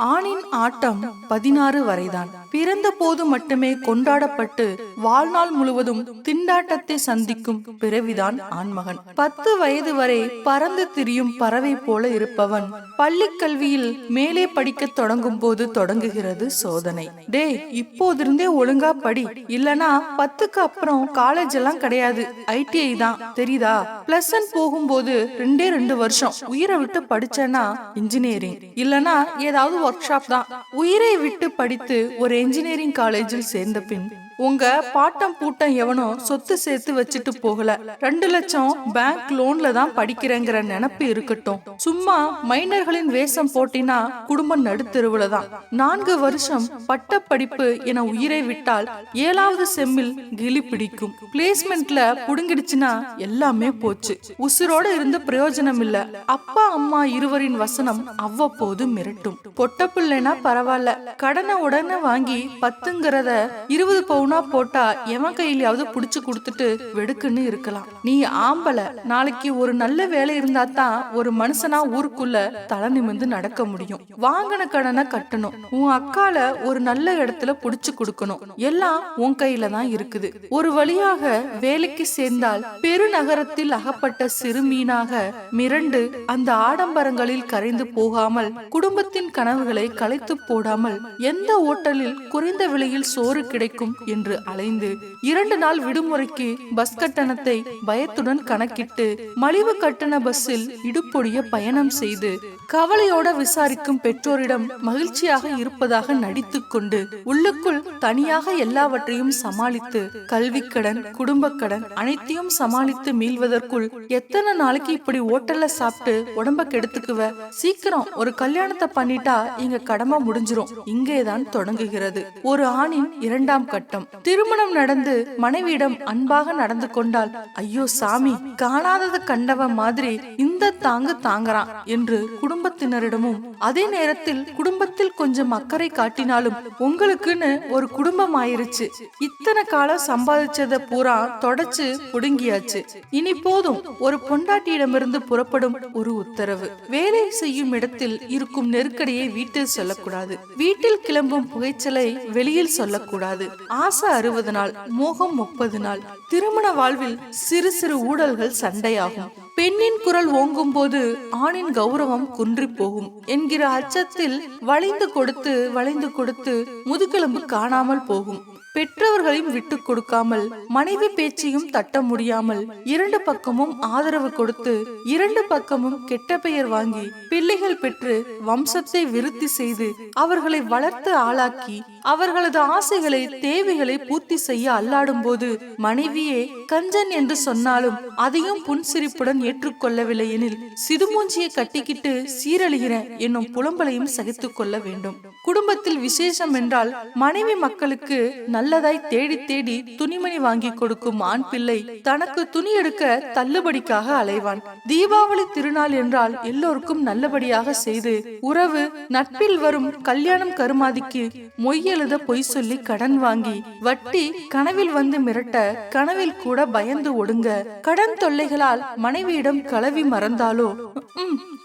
ஆணின் ஆட்டம் பதினாறு வரைதான். பிறந்த போது மட்டுமே கொண்டாடப்பட்டு வாழ்நாள் முழுவதும் திண்டாட்டத்தை சந்திக்கும் பிறவிதான் ஆண்மகன். பத்து வயது வரை பறந்து திரியும் பறவை போல இருப்பவன் பள்ளி கல்வியில் மேலே படிக்க தொடங்கும் போது தொடங்குகிறது சோதனை. டே இப்போதிருந்தே ஒழுங்கா படி. இல்லனா பத்துக்கு அப்புறம் காலேஜ் எல்லாம் கிடையாது. ஐடிஐ தான். தெரியுதா? பிளஸ் ஒன் போகும்போது ரெண்டே ரெண்டு வருஷம் உயிரை விட்டு படிச்சேன்னா இன்ஜினியரிங் இல்லனா ஏதாவது ஒர்க் ஷாப் தான். உயிரை விட்டு படித்து ஒரு இன்ஜினியரிங் காலேஜில் சேர்ந்த பின் உங்க பாட்டம் பூட்டம் எவனோ சொத்து சேர்த்து வச்சுட்டு போகல. ரெண்டு லட்சம் பேங்க் லோன்ல தான் படிக்கிறேங்கிற நினப்பு இருக்கட்டும். சும்மா மைனர்களின் வேஷம் போட்டினா குடும்பம் நடுத்தருவுல தான். நான்கு வருஷம் பட்ட படிப்பு என உயிரை விட்டால் ஏழாவது செம்மில் கிளி பிடிக்கும். பிளேஸ்மெண்ட்ல புடுங்கிடுச்சுன்னா எல்லாமே போச்சு. உசுரோட இருந்து பிரயோஜனம் இல்ல அப்பா அம்மா இருவரின் வசனம் அவ்வப்போது மிரட்டும். பொட்ட பிள்ளைனா பரவாயில்ல கடனை உடனே வாங்கி பத்துங்கிறத இருபது பவுன் போட்டா எவன் கையிலயாவது புடிச்சு கொடுத்துட்டு வெடுக்குன்னு இருக்கலாம். நீ ஆம்பளை. நாளைக்கு ஒரு நல்ல வேலை இருந்தா தான் ஒரு மனுஷனா ஊருக்குள்ள தலை நிமிர்ந்து நடக்க முடியும். வாங்கின கடனை கட்டணும். உன் அக்கால ஒரு நல்ல இடத்துல புடிச்சு கொடுக்கணும். எல்லாம் உன் கையில தான் இருக்குது. ஒரு வழியாக வேலைக்கு சேர்ந்தால் பெருநகரத்தில் அகப்பட்ட சிறு மீனாக மிரண்டு அந்த ஆடம்பரங்களில் கரைந்து போகாமல் குடும்பத்தின் கனவுகளை கலைத்து போடாமல் எந்த ஓட்டலில் குறைந்த விலையில் சோறு கிடைக்கும் என்று அலைந்து இரண்டு நாள் விடுமுறைக்கு பஸ் கட்டணத்தை பயத்துடன் கணக்கிட்டு மலிவு கட்டண பஸ்ஸில் இடுப்பொடிய பயணம் செய்து கவலையோட விசாரிக்கும் பெற்றோரிடம் மகிழ்ச்சியாக இருப்பதாக நடித்துக் கொண்டு உள்ளுக்குள் தனியாக எல்லாவற்றையும் சமாளித்து கல்விக்கடன் குடும்பக்கடன் அனைத்தையும் சமாளித்து மீள்வதற்குள் எத்தனை நாளைக்கு இப்படி ஓட்டல்ல சாப்பிட்டு உடம்ப கெடுத்துக்குவ? சீக்கிரம் ஒரு கல்யாணத்தை பண்ணிட்டா இங்க கடமை முடிஞ்சிரும். இங்கேதான் தொடங்குகிறது. ஒரு ஆணின் இரண்டாம் கட்டம். திருமணம் நடந்து மனைவியிடம் அன்பாக நடந்து கொண்டால் ஐயோ சாமி காணாதது கண்டவ மாதிரி இந்த தாங்கு தாங்கறான் என்று குடும்பத்தினரிடமும் அதே நேரத்தில் குடும்பத்தில் கொஞ்சம் அக்கறை காட்டினாலும் உங்களுக்குன்னு ஒரு குடும்பம் ஆயிருச்சு இத்தனை காலம் சம்பாதிச்சத பூரா தொடச்சு புடுங்கியாச்சு. இனி போதும் ஒரு பொண்டாட்டியிடமிருந்து புறப்படும் ஒரு உத்தரவு. வேலை செய்யும் இடத்தில் இருக்கும் நெருக்கடியை வீட்டில் சொல்லக்கூடாது. வீட்டில் கிளம்பும் புகைச்சலை வெளியில் சொல்லக்கூடாது. ஆசை அறுபது நாள் மோகம் முப்பது நாள். திருமண வாழ்வில் சிறு சிறு ஊழல்கள் சண்டையாகும். பெண்ணின் குரல் ஓங்கும் போது ஆணின் கௌரவம் குன்றி போகும் என்கிற அச்சத்தில் வளைந்து கொடுத்து வளைந்து கொடுத்து முதுகெலும்பு காணாமல் போகும். பெற்றவர்களையும் விட்டு கொடுக்காமல் மனைவி பேச்சையும் தட்ட முடியாமல் இரண்டு பக்கமும் ஆதரவு கொடுத்து இரண்டு பக்கமும் கெட்ட பெயர் வாங்கி பிள்ளைகள் பெற்று வம்சத்தை விருத்தி செய்து அவர்களை வளர்த்து ஆளாக்கி அவர்களது ஆசைகளை தேவைகளை பூர்த்தி செய்ய அல்லாடும் போது மனைவியே கஞ்சன் என்று சொன்னாலும் அதையும் புன்சிரிப்புடன் ஏற்றுக்கொள்ளவில்லை எனில் சிதுமூஞ்சியை கட்டிக்கிட்டு சீரழிகிற என்னும் புலம்பலையும் சகித்துக் கொள்ள வேண்டும். குடும்பத்தில் விசேஷம் என்றால் மனைவி மக்களுக்கு நல்லதாய் தேடி தேடி துணிமணி வாங்கி கொடுக்கும் ஆண் பிள்ளை தனக்கு துணி எடுக்க தள்ளுபடிக்காக அலைவான். தீபாவளி திருநாள் என்றால் எல்லோருக்கும் நல்லபடியாக செய்து உறவு நட்பில் வரும் கல்யாணம் கருமாதிக்கு மொய் எழுத பொய் சொல்லி கடன் வாங்கி வட்டி கனவில் வந்து மிரட்ட கனவில் கூட பயந்து ஒடுங்க. கடன் தொல்லைகளால் மனைவியிடம் கலவி மறந்தாலோ?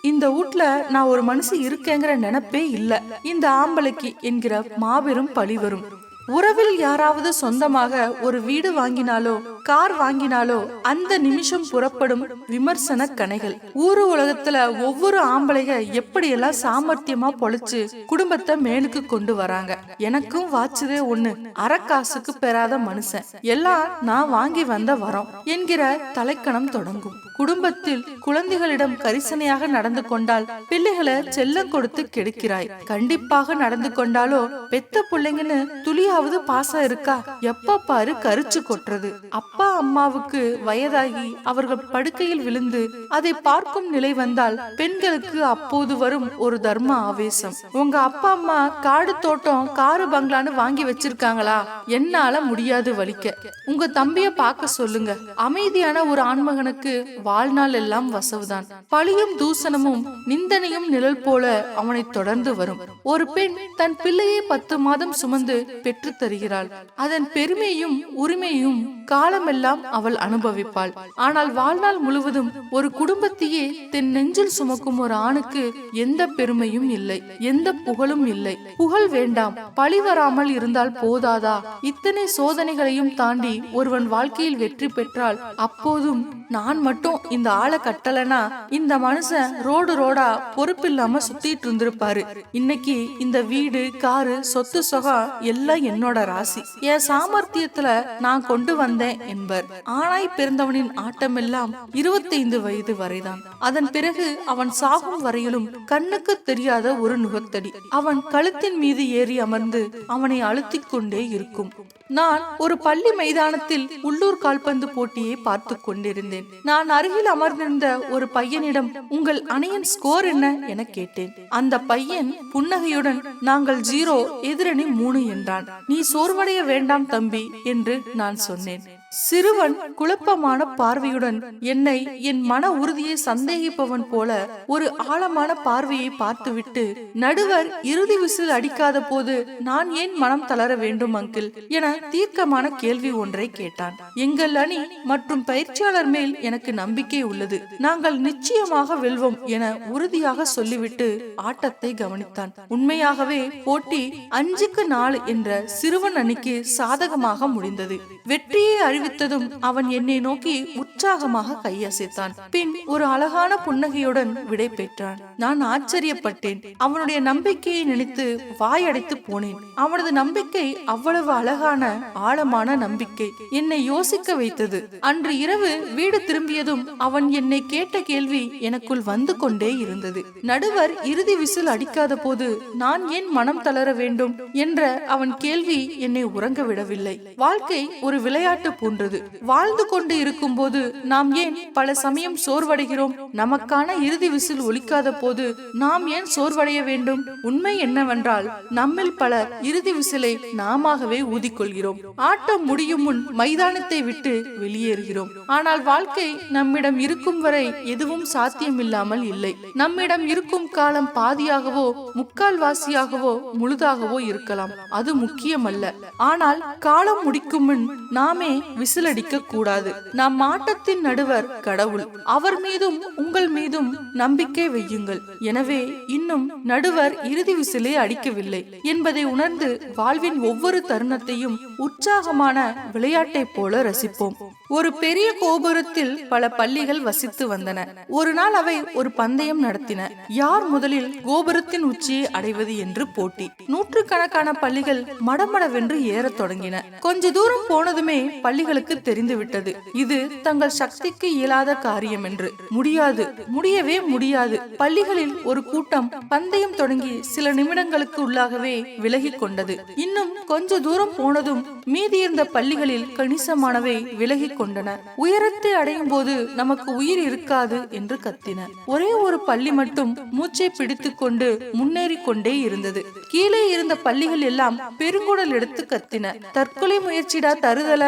இந்த வீட்ல நான் ஒரு மனுஷன் இருக்கேங்கிற நினைப்பே இல்ல. இந்த ஆம்பளைக்கு என்கிற மாபெரும் பழி வரும். உறவில் யாராவது சொந்தமாக ஒரு வீடு வாங்கினாலோ கார் வாங்கினாலோ அந்த நிமிஷம் புறப்படும் விமர்சன கணைகள். ஊரு உலகத்துல ஒவ்வொரு ஆம்பளைக எப்படியெல்லாம் சாமர்த்தியமா பொழைச்சு குடும்பத்தை மேலுக்கு கொண்டு வராங்க. எனக்கும் வாச்சுதே ஒண்ணு. அறக்காசுக்கு பெறாத மனுஷன். எல்லாம் நான் வாங்கி வந்த வரோம் என்கிற தலைக்கணம் தொடங்கும். குடும்பத்தில் குழந்தைகளிடம் கரிசனையாக நடந்து கொண்டால் பிள்ளைகளை செல்லம் கொடுத்து கெடுக்கிறாய். கண்டிப்பாக நடந்து கொண்டாலோ பெத்த பிள்ளைங்கன்னு துளியாவது பாசம் இருக்கா? எப்ப பாரு கரிச்சு கொட்டுறது. அப்ப அம்மாவுக்கு வயதாகி அவர்கள் படுக்கையில் விழுந்து அதை பார்க்கும் நிலை வந்தால் பெண்களுக்கு அப்போது வரும் ஒரு தர்ம ஆவேசம். உங்க அப்பா அம்மா காடு தோட்டம் காரு பங்களான்னு வாங்கி வச்சிருக்காங்களா? என்னால முடியாது வலிக்க. உங்க தம்பிய பார்க்க சொல்லுங்க. அமைதியான ஒரு ஆண்மகனுக்கு வாழ்நாள் எல்லாம் வசவுதான். பழியும் தூசணமும் நிந்தனையும் நிழல் போல அவனை தொடர்ந்து வரும். ஒரு பெண் தன் பிள்ளையை பத்து மாதம் சுமந்து பெற்று தருகிறாள் அதன் பெருமையும் உரிமையும் காலம் காலமெல்லாம் அவள் அனுபவிப்பாள். ஆனால் வாழ்நாள் முழுவதும் ஒரு குடும்பத்தையே தென் நெஞ்சில் சுமக்கும் ஒரு ஆணுக்கு எந்த பெருமையும் இல்லை எந்த புகழும் இல்லை. புகழ் வேண்டாம் பழி வராமல் இருந்தால் போதாதா? இத்தனை சோதனைகளையும் தாண்டி ஒருவன் வாழ்க்கையில் வெற்றி பெற்றால் அப்போதும் நான் மட்டும் இந்த ஆளை கட்டலனா இந்த மனுஷன் ரோடு ரோடா பொறுப்பில்லாம சுத்திட்டு இருந்திருப்பாரு. இன்னைக்கு இந்த வீடு காரு சொத்து சொகம் எல்லாம் என்னோட ராசி. என் சாமர்த்தியத்துல நான் கொண்டு வந்தேன் என்பர். ஆணாய் பிறந்தவனின் ஆட்டமெல்லாம் இருபத்தைந்து வயது வரைதான். அதன் பிறகு அவன் சாகும் வரையிலும் கண்ணுக்கு தெரியாத ஒரு நுகத்தடி. அவன் கழுத்தின் மீது ஏறி அமர்ந்து அவனை அழுத்திக் கொண்டே இருக்கும். நான் ஒரு பள்ளி மைதானத்தில் உள்ளூர் கால்பந்து போட்டியை பார்த்து கொண்டிருந்தேன். நான் அருகில் அமர்ந்திருந்த ஒரு பையனிடம் உங்கள் அணியின் ஸ்கோர் என்ன? என கேட்டேன். அந்த பையன் புன்னகையுடன் நாங்கள் ஜீரோ எதிரணி மூணு என்றான். நீ சோர்வடைய வேண்டாம் தம்பி என்று நான் சொன்னேன். சிறுவன் குழப்பமான பார்வையுடன் என்னை என் மன உறுதியை சந்தேகிப்பவன் போல ஒரு ஆழமான பார்வையை பார்த்துவிட்டு நடுவர் இறுதி விசில் அடிக்காத போது நான் ஏன் மனம் தளர வேண்டும் அங்கிள்? என தீர்க்கமான கேள்வி ஒன்றை கேட்டான். எங்கள் அணி மற்றும் பயிற்சியாளர் மேல் எனக்கு நம்பிக்கை உள்ளது. நாங்கள் நிச்சயமாக வெல்வோம் என உறுதியாக சொல்லிவிட்டு ஆட்டத்தை கவனித்தான். உண்மையாகவே போட்டி அஞ்சுக்கு நாலு என்ற சிறுவன் அணிக்கு சாதகமாக முடிந்தது. வெற்றியை அறிவி அறிவித்ததும் அவன் என்னை நோக்கி உற்சாகமாக கையசைத்தான். பின் ஒரு அழகான புன்னகையுடன் விடை பெற்றான். நான் ஆச்சரியப்பட்டேன். அவனுடைய நம்பிக்கையை நினைத்து வாயடைத்து போனேன். அவனது நம்பிக்கை அவ்வளவு அழகான ஆழமான நம்பிக்கை என்னை யோசிக்க வைத்தது. அன்று இரவு வீடு திரும்பியதும் அவன் என்னை கேட்ட கேள்வி எனக்குள் வந்து கொண்டே இருந்தது. நடுவர் இறுதி விசில் அடிக்காத போது நான் ஏன் மனம் தளர வேண்டும்? என்ற அவன் கேள்வி என்னை உறங்க விடவில்லை. வாழ்க்கை ஒரு விளையாட்டு போன்றது. வாழ்ந்து கொண்டு இருக்கும் போது நாம் ஏன் பல சமயம் சோர்வடைகிறோம்? நமக்கான இறுதி விசில் ஒலிக்காத போது நாம் ஏன் சோர்வடைய வேண்டும்? உண்மை என்னவென்றால் நம்மில் பலர் இறுதி விசிலை நாமாகவே ஊதிக்கொள்கிறோம். ஆட்டம் முடியும் முன் மைதானத்தை விட்டு வெளியேறுகிறோம். ஆனால் வாழ்க்கை நம்மிடம் இருக்கும் வரை எதுவும் சாத்தியமில்லாமல் இல்லை. நம்மிடம் இருக்கும் காலம் பாதியாகவோ முக்கால் வாசியாகவோ முழுதாகவோ இருக்கலாம். அது முக்கியமல்ல. ஆனால் காலம் முடிக்கும் முன் நாமே விசில் அடிக்க கூடாது நம் ஆட்டத்தின் நடுவர் கடவுள். அவர் மீதும் உங்கள் மீதும் நம்பிக்கை வையுங்கள். எனவே இன்னும் நடுவர் இறுதி விசிலை அடிக்கவில்லை என்பதை உணர்ந்து வாழ்வின் ஒவ்வொரு தருணத்தையும் உற்சாகமான விளையாட்டை போல ரசிப்போம். ஒரு பெரிய கோபுரத்தில் பல பள்ளிகள் வசித்து வந்தன. ஒரு நாள் அவை ஒரு பந்தயம் நடத்தின. யார் முதலில் கோபுரத்தின் உச்சியை அடைவது என்று போட்டி. நூற்றுக்கணக்கான பள்ளிகள் மடமடவென்று ஏறத் தொடங்கின. கொஞ்ச தூரம் போனதுமே பள்ளி பள்ளிகளுக்கு தெரிந்துவிட்டது. இது தங்கள் சக்திக்கு இயலாத காரியம் என்று முடியாது. முடியவே முடியாது. பள்ளிகளில் ஒரு கூட்டம் பந்தயம் தொடங்கி சில நிமிடங்களுக்கு உள்ளாகவே விலகி கொண்டது. இன்னும் கொஞ்ச தூரம் போனதும் மீதியிருந்த பள்ளிகளில் கணிசமானவை விலகி கொண்டன. உயரத்தை அடையும் போது நமக்கு உயிர் இருக்காது என்று கத்தின. ஒரே ஒரு பள்ளி மட்டும் மூச்சை பிடித்து கொண்டு முன்னேறி கொண்டே இருந்தது. கீழே இருந்த பள்ளிகள் எல்லாம் பெருங்குடல் எடுத்து கத்தின. தற்கொலை முயற்சிடா தருதல?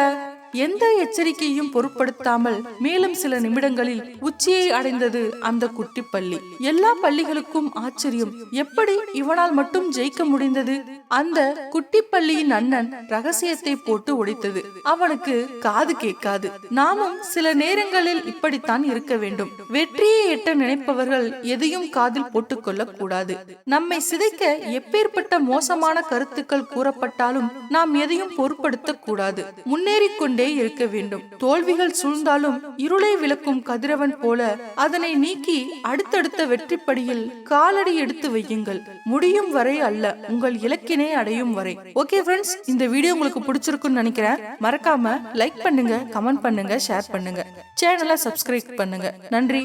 எந்த எச்சரிக்கையும் பொருட்படுத்தாமல் மேலும் சில நிமிடங்களில் உச்சியை அடைந்தது அந்த குட்டி பள்ளி எல்லா பள்ளிகளுக்கும் ஆச்சரியம். எப்படி இவனால் மட்டும் ஜெயிக்க முடிந்தது? அந்த குட்டி பள்ளியின் அண்ணன் ரகசியத்தை போட்டு உடைத்தது. அவனுக்கு காது கேட்காது. நாமும் சில நேரங்களில் இப்படித்தான் இருக்க வேண்டும். வெற்றியை எட்ட நினைப்பவர்கள் எதையும் காதில் போட்டுக்கொள்ள கூடாது நம்மை சிதைக்க எப்பேற்பட்ட மோசமான கருத்துக்கள் கூறப்பட்டாலும் நாம் எதையும் பொருட்படுத்த கூடாது. முன்னேறிக் கொண்டே இருக்க வேண்டும். தோல்விகள் சூழ்ந்தாலும் இருளை விளக்கும் கதிரவன் போல அதனை நீக்கி அடுத்தடுத்த வெற்றிப்படியில் காலடி எடுத்து வையுங்கள். முடியும் வரை அல்ல உங்கள் இலக்கினை அடையும் வரை. ஓகே ஃப்ரெண்ட்ஸ் இந்த வீடியோ உங்களுக்கு பிடிச்சிருக்குன்னு நினைக்கிறேன். மறக்காம லைக் பண்ணுங்க கமெண்ட் பண்ணுங்க ஷேர் பண்ணுங்க. சேனலை சப்ஸ்கிரைப் பண்ணுங்க. நன்றி.